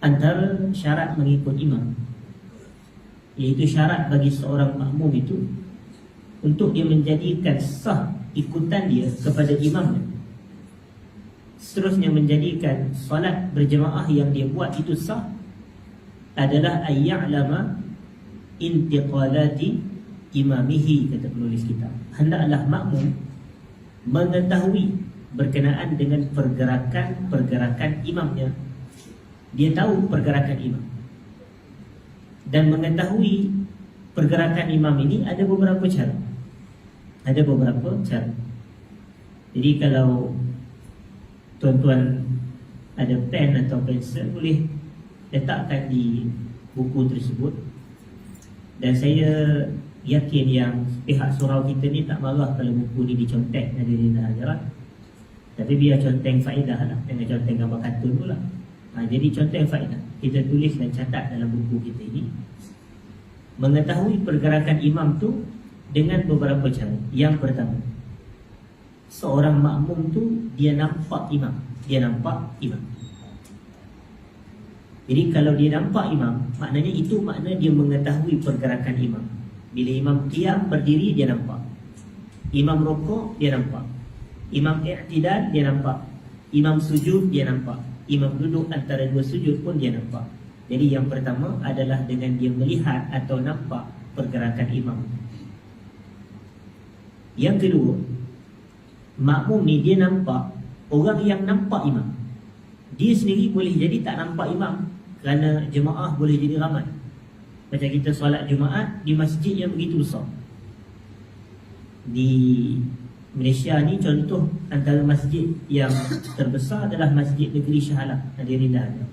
antara syarat mengikut imam. Iaitu syarat bagi seorang makmum itu untuk dia menjadikan sah ikutan dia kepada imam. Seterusnya menjadikan solat berjemaah yang dia buat itu sah adalah ayya'lama intiqalati imamihi kata penulis kita. Hendaklah makmum mengetahui berkenaan dengan pergerakan-pergerakan imamnya dia tahu pergerakan imam. Dan mengetahui pergerakan imam ini ada beberapa cara. Ada beberapa cara. Jadi kalau tuan-tuan ada pen atau pensel boleh letakkan di buku tersebut. Dan saya yakin yang pihak surau kita ni tak marah kalau buku ni dicontek tapi biar conteng faedah lah. Jangan conteng gambar kartun pula ha, Jadi contoh yang faedah Kita tulis dan catat dalam buku kita ini Mengetahui pergerakan imam tu Dengan beberapa cara. Yang pertama Seorang makmum tu Dia nampak imam Dia nampak imam. Jadi kalau dia nampak imam Maknanya itu makna dia mengetahui pergerakan imam. Bila imam diam berdiri dia nampak. Imam rokok dia nampak. Imam i'tidal dia nampak. Imam sujud dia nampak imam duduk antara dua sujud pun dia nampak. Jadi yang pertama adalah dengan dia melihat atau nampak pergerakan imam. Yang kedua, makmum ni dia nampak orang yang nampak imam. Dia sendiri boleh jadi tak nampak imam kerana jemaah boleh jadi ramai. Macam kita solat Jumaat di masjid yang begitu besar. Di Malaysia ni contoh antara masjid yang terbesar adalah Masjid Negeri Hadirin dah ada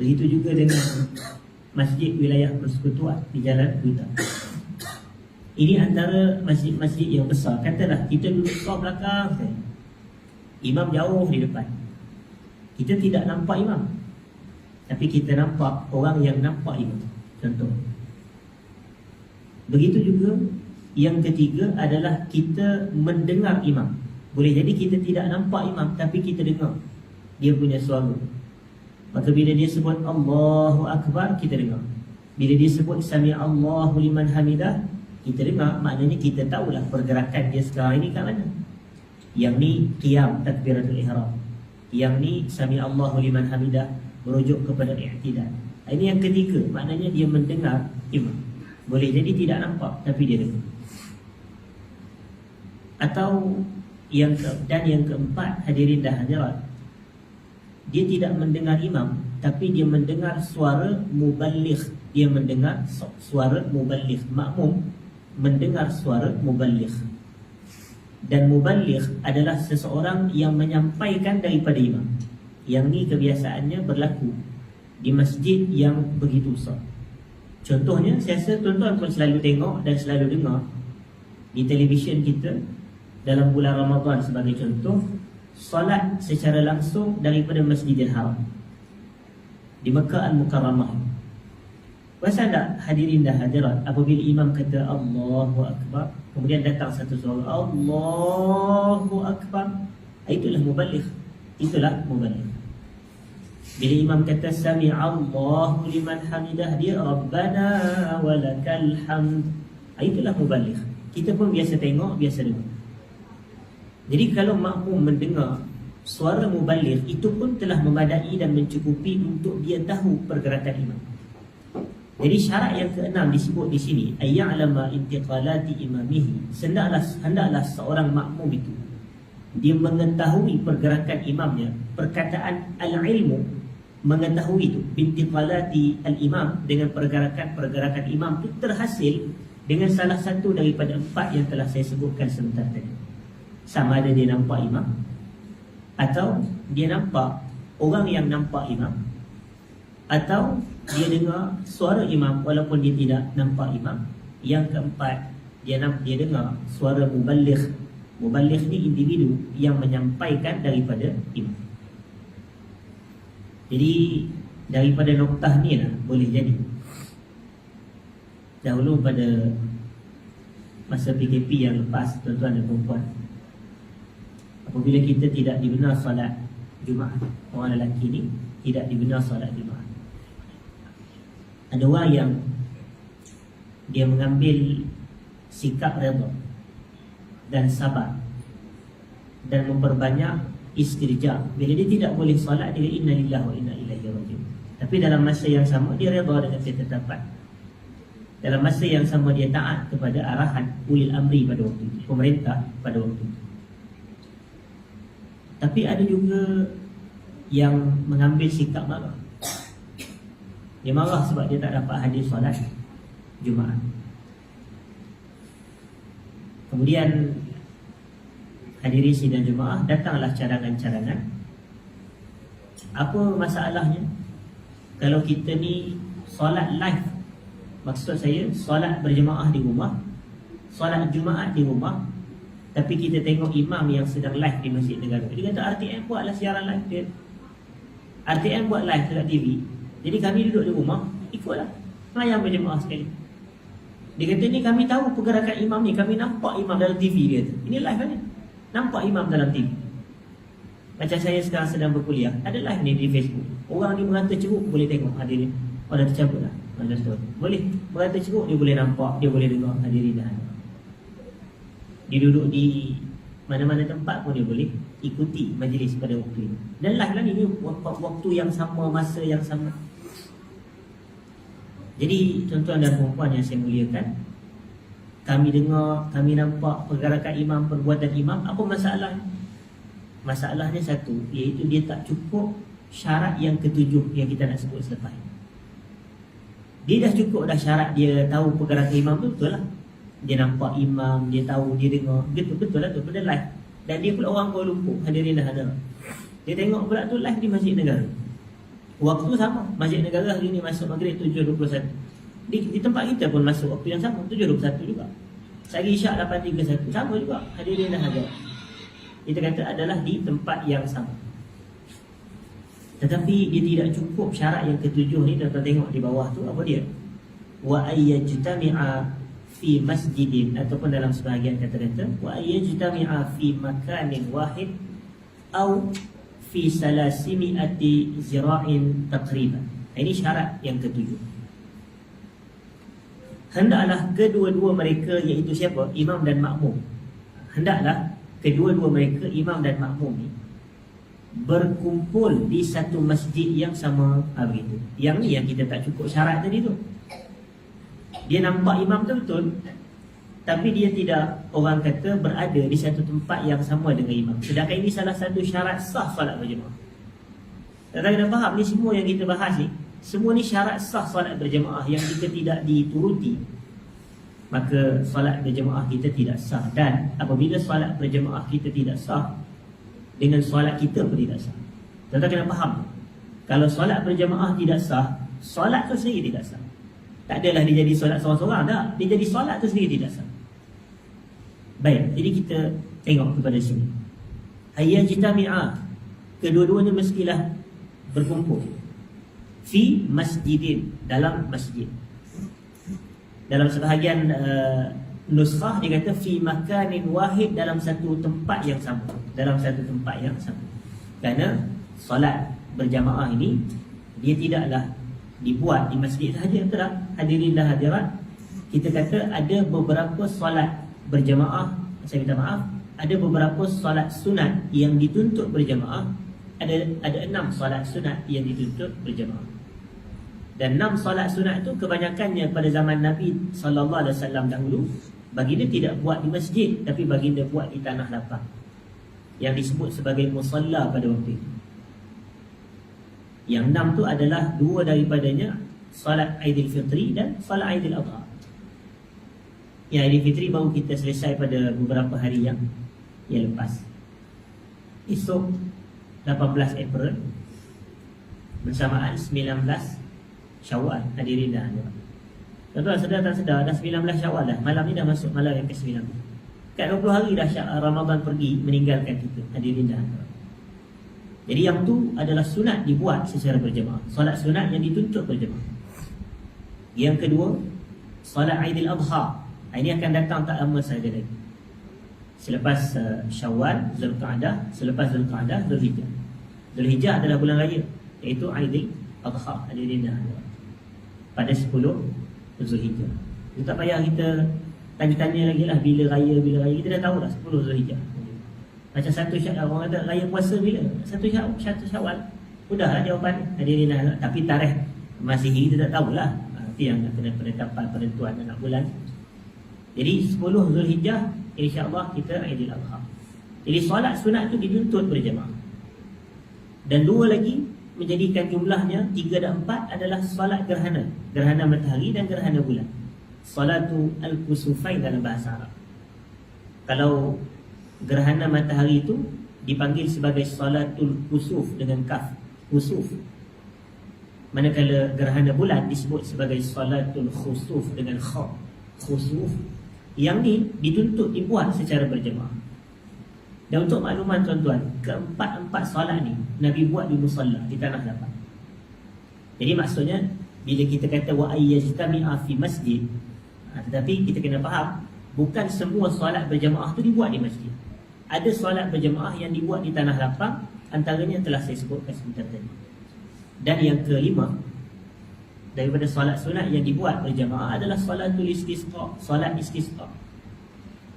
Begitu juga dengan Masjid Wilayah Persekutuan di Jalan Buta Ini antara masjid-masjid yang besar. Katalah kita duduk kau belakang Imam jauh di depan. Kita tidak nampak imam. Tapi kita nampak orang yang nampak imam Contoh. Begitu juga yang ketiga adalah kita mendengar imam. Boleh jadi kita tidak nampak imam tapi kita dengar dia punya suara. Maka bila dia sebut Allahu Akbar kita dengar. Bila dia sebut Sami Allahu liman hamidah kita dengar maknanya kita tahulah pergerakan dia sekarang ini kat mana. Yang ni qiyam takbiratul ihram. Yang ni Sami Allahu liman hamidah merujuk kepada i'tidal. Ini yang ketiga maknanya dia mendengar imam. Boleh jadi tidak nampak tapi dia dengar. Atau yang ke, dan yang keempat hadirin dah hadirat dia tidak mendengar imam tapi dia mendengar suara muballigh dia mendengar suara muballigh makmum mendengar suara muballigh dan muballigh adalah seseorang yang menyampaikan daripada imam. Yang ni kebiasaannya berlaku di masjid yang begitu besar contohnya saya rasa tuan-tuan pun selalu tengok dan selalu dengar di televisyen kita dalam bulan Ramadan sebagai contoh solat secara langsung daripada Masjidil Haram di Mekah Al-Mukarramah. Puasa tak hadirin dah hadirat apabila imam kata Allahu Akbar kemudian datang satu suara Allahu Akbar itulah muballigh itulah muballigh bila imam kata sami Allahu liman hamidah dia Rabbana walakal hamd itulah muballigh kita pun biasa tengok biasa dengar jadi kalau makmum mendengar suara mubaligh itu pun telah memadai dan mencukupi untuk dia tahu pergerakan imam. Jadi syarat yang keenam disebut di sini ayya'lama intiqalati imamihi. Hendaklah hendaklah seorang makmum itu dia mengetahui pergerakan imamnya. Perkataan al-ilmu mengetahui itu intiqalati al-imam dengan pergerakan-pergerakan imam itu terhasil dengan salah satu daripada empat yang telah saya sebutkan sebentar tadi. Sama ada dia nampak imam atau dia nampak orang yang nampak imam atau dia dengar suara imam walaupun dia tidak nampak imam. Yang keempat dia nampak dia dengar suara muballigh. Muballigh ni individu yang menyampaikan daripada imam jadi daripada noktah ni lah boleh jadi dahulu pada masa PKP yang lepas tuan-tuan dan perempuan apabila kita tidak dibenar salat Jumaat. Orang lelaki ni tidak dibenar solat Jumaat. Ada orang yang dia mengambil sikap redha dan sabar dan memperbanyak istirja. Bila dia tidak boleh solat dia inna lillahi wa inna ilaihi rajiun. Tapi dalam masa yang sama dia redha dengan ketetapan. Dalam masa yang sama dia taat kepada arahan ulil amri pada waktu itu, pemerintah pada waktu itu. Tapi ada juga yang mengambil sikap marah. Dia marah sebab dia tak dapat hadir solat Jumaat. Kemudian hadiri sidang Jumaat datanglah cadangan-cadangan. Apa masalahnya? Kalau kita ni solat live Maksud saya solat berjemaah di rumah Solat Jumaat di rumah Tapi kita tengok imam yang sedang live di Masjid Negara Dia kata RTM buatlah siaran live dia RTM buat live dekat TV Jadi kami duduk di rumah Ikutlah Mayang berjemaah sekali Dia kata ni kami tahu pergerakan imam ni Kami nampak imam dalam TV dia kata. Ini live kan ni Nampak imam dalam TV Macam saya sekarang sedang berkuliah Ada live ni di Facebook. Orang ni merata ceruk boleh tengok hadirin. Oh dah tercabut lah. Boleh. Berkata cukup dia boleh nampak Dia boleh dengar hadirin dan Dia duduk di Mana-mana tempat pun dia boleh Ikuti majlis pada waktu ini. Dan live lah ini waktu yang sama Masa yang sama. Jadi tuan-tuan dan perempuan yang saya muliakan Kami dengar Kami nampak pergerakan imam Perbuatan imam Apa masalah Masalahnya satu Iaitu dia tak cukup Syarat yang ketujuh Yang kita nak sebut selepas ini. Dia dah cukup dah syarat dia tahu pergerakan imam tu betul lah. Dia nampak imam, dia tahu, dia dengar. Betul, betul lah tu, benda live. Dan dia pula orang Kuala Lumpur, hadirin dah ada Dia tengok pula tu live di Masjid Negara. Waktu sama, Masjid Negara hari ni masuk maghrib 7.21 di, di tempat kita pun masuk waktu yang sama, 7.21 juga. Sehari Isyak 8.31, sama juga. Hadirin dah ada. Kita kata adalah di tempat yang sama. Tetapi dia tidak cukup syarat yang ketujuh ni Tuan-tuan tengok di bawah tu apa dia? Wa ayyajtami'a fi masjidin Ataupun dalam sebahagian kata-kata Wa ayyajtami'a fi makanin wahid Au fi salasimi'ati zira'in taqriban. Ini syarat yang ketujuh Hendaklah kedua-dua mereka iaitu siapa? Imam dan makmum Hendaklah kedua-dua mereka imam dan makmum ni berkumpul di satu masjid yang sama ha, begitu. Yang ni yang kita tak cukup syarat tadi tu. Dia nampak imam tu betul. Tapi dia tidak orang kata berada di satu tempat yang sama dengan imam. Sedangkan ini salah satu syarat sah solat berjemaah. Tak kena faham ni semua yang kita bahas ni. Semua ni syarat sah solat berjemaah yang kita tidak dituruti. Maka solat berjemaah kita tidak sah. Dan apabila solat berjemaah kita tidak sah, dengan solat kita pun tidak sah. Tuan-tuan kena faham. Kalau solat berjamaah tidak sah, solat tu sendiri tidak sah. Tak adalah dia jadi solat seorang-seorang, tak. Dia jadi solat tu sendiri tidak sah. Baik, jadi kita tengok kepada sini. Hayya jitami'ah. Kedua-duanya mestilah berkumpul. Fi masjidin. Dalam masjid. Dalam sebahagian uh, nuskhah dia kata fi makanin wahid dalam satu tempat yang sama dalam satu tempat yang sama kerana solat berjamaah ini dia tidaklah dibuat di masjid sahaja tak hadirin dan hadirat kita kata ada beberapa solat berjamaah saya minta maaf ada beberapa solat sunat yang dituntut berjamaah ada ada enam solat sunat yang dituntut berjamaah dan enam solat sunat itu kebanyakannya pada zaman Nabi sallallahu alaihi wasallam dahulu Baginda tidak buat di masjid Tapi baginda buat di tanah lapang. Yang disebut sebagai musalla pada waktu itu. Yang enam tu adalah Dua daripadanya Salat Aidil Fitri dan Salat Aidil Adha. Yang Aidil Fitri baru kita selesai pada beberapa hari yang Yang lepas. Esok 18 April Bersamaan 19 Syawal. Hadirin dan hadirat Tuan-tuan sedar tak sedar Dah 19 syawal dah. Malam ni dah masuk malam yang ke-9 Kat 20 hari dah Ramadan pergi Meninggalkan kita. Hadirin dah Jadi yang tu adalah sunat dibuat secara berjemaah. Solat sunat yang dituntut berjemaah. Yang kedua Solat Aidil Adha. Ini akan datang tak lama saja lagi Selepas uh, Syawal Zulqa'adah Selepas Zulqa'adah Zulhijjah Zulhijjah adalah bulan raya iaitu Aidil Adha dan hadirat. Pada 10 Zulhijjah. Kita tak payah kita tanya-tanya lagi lah bila raya bila raya kita dah tahu dah 10 Zulhijjah. Macam satu syawal orang kata raya puasa bila? Satu syawal, satu syawal. Mudahlah jawapan dan hadirat. Tapi tarikh Masihi kita tak tahulah. Itu yang kena penetapan penentuan anak bulan. Jadi 10 Zulhijjah insya-Allah kita Aidil Adha. Jadi solat sunat itu dituntut berjemaah. Dan dua lagi menjadikan jumlahnya tiga dan empat adalah solat gerhana. Gerhana matahari dan gerhana bulan. Salatu al-kusufain dalam bahasa Arab. Kalau gerhana matahari itu dipanggil sebagai salatul kusuf dengan kaf. Kusuf. Manakala gerhana bulan disebut sebagai salatul khusuf dengan kha. Khusuf. Yang ni dituntut dibuat secara berjemaah. Dan untuk makluman tuan-tuan, keempat-empat solat ni Nabi buat di musalla di tanah lapang. Jadi maksudnya bila kita kata wa ayyajtami'a fi masjid, ha, tetapi kita kena faham bukan semua solat berjemaah tu dibuat di masjid. Ada solat berjemaah yang dibuat di tanah lapang, antaranya telah saya sebutkan sebentar tadi. Dan yang kelima, daripada solat sunat yang dibuat berjemaah adalah solatul istisqa, solat istisqa.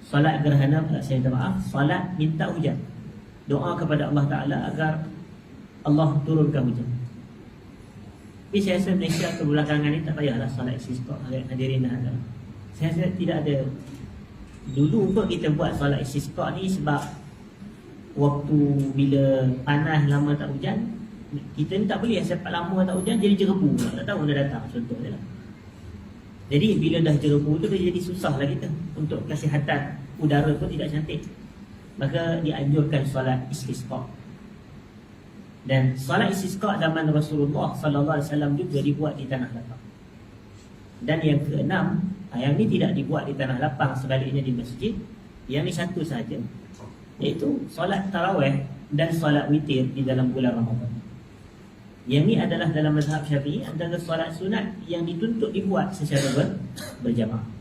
Salat gerhana saya minta maaf Salat minta hujan. Doa kepada Allah Ta'ala agar Allah turunkan hujan. Tapi saya rasa Malaysia kebelakangan ni tak payahlah Salat istisqa hadirin ada Saya rasa tidak ada. Dulu pun kita buat salat istisqa ni sebab Waktu bila panas lama tak hujan Kita ni tak boleh Sebab lama tak hujan jadi jerebu Tak tahu dah datang contohnya lah. Jadi bila dah jerebu tu dia jadi susah lah kita Untuk kesihatan. Udara pun tidak cantik. Maka dianjurkan solat istisqa. Dan solat istisqa zaman Rasulullah Sallallahu Alaihi Wasallam juga dibuat di tanah lapang. Dan yang keenam Yang ini tidak dibuat di tanah lapang Sebaliknya di masjid. Yang ini satu saja Iaitu solat taraweh dan solat witir di dalam bulan Ramadan yang ini adalah dalam mazhab syafi'i antara solat sunat yang dituntut dibuat secara ber, berjamaah.